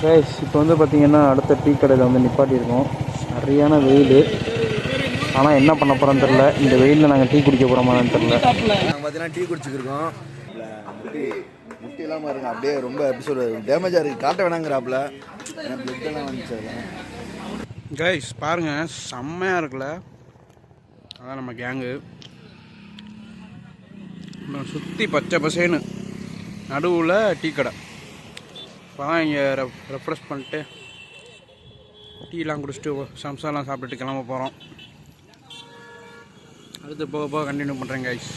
Guys இப்போ வந்து பார்த்தீங்கன்னா அடுத்த டீ கடையில் வந்து நிப்பாட்டியிருக்கோம். சரியான வெயில். ஆனால் என்ன பண்ண போகிறோன்னு தெரில இந்த வெயிலில் நாங்கள் டீ குடிக்க போகிறோமான்னு தெரில நாங்கள் பார்த்தீங்கன்னா டீ குடிச்சிருக்கோம். முட்டி எல்லாம் பாருங்க அப்படியே ரொம்ப சொல்றது? டேமேஜாக இருக்குது காட்ட வேணாங்கிறாப்புல. ஏன்னா எல்லாம் வந்துச்சு கைஸ் பாருங்கள் செம்மையாக இருக்குல்ல? அதான் நம்ம கேங்கு சுற்றி பச்சை பசேன்னு. நடுவில் டீ கடை. இப்போ தான் இங்கே ரெஃப்ரெஷ் பண்ணிட்டு டீலாம் குடிச்சிட்டு சம்சாலாம் சாப்பிட்டுட்டு கிளம்ப போகிறோம் அடுத்து போக போக கண்டினியூ பண்ணுறேங்க ஐஸ்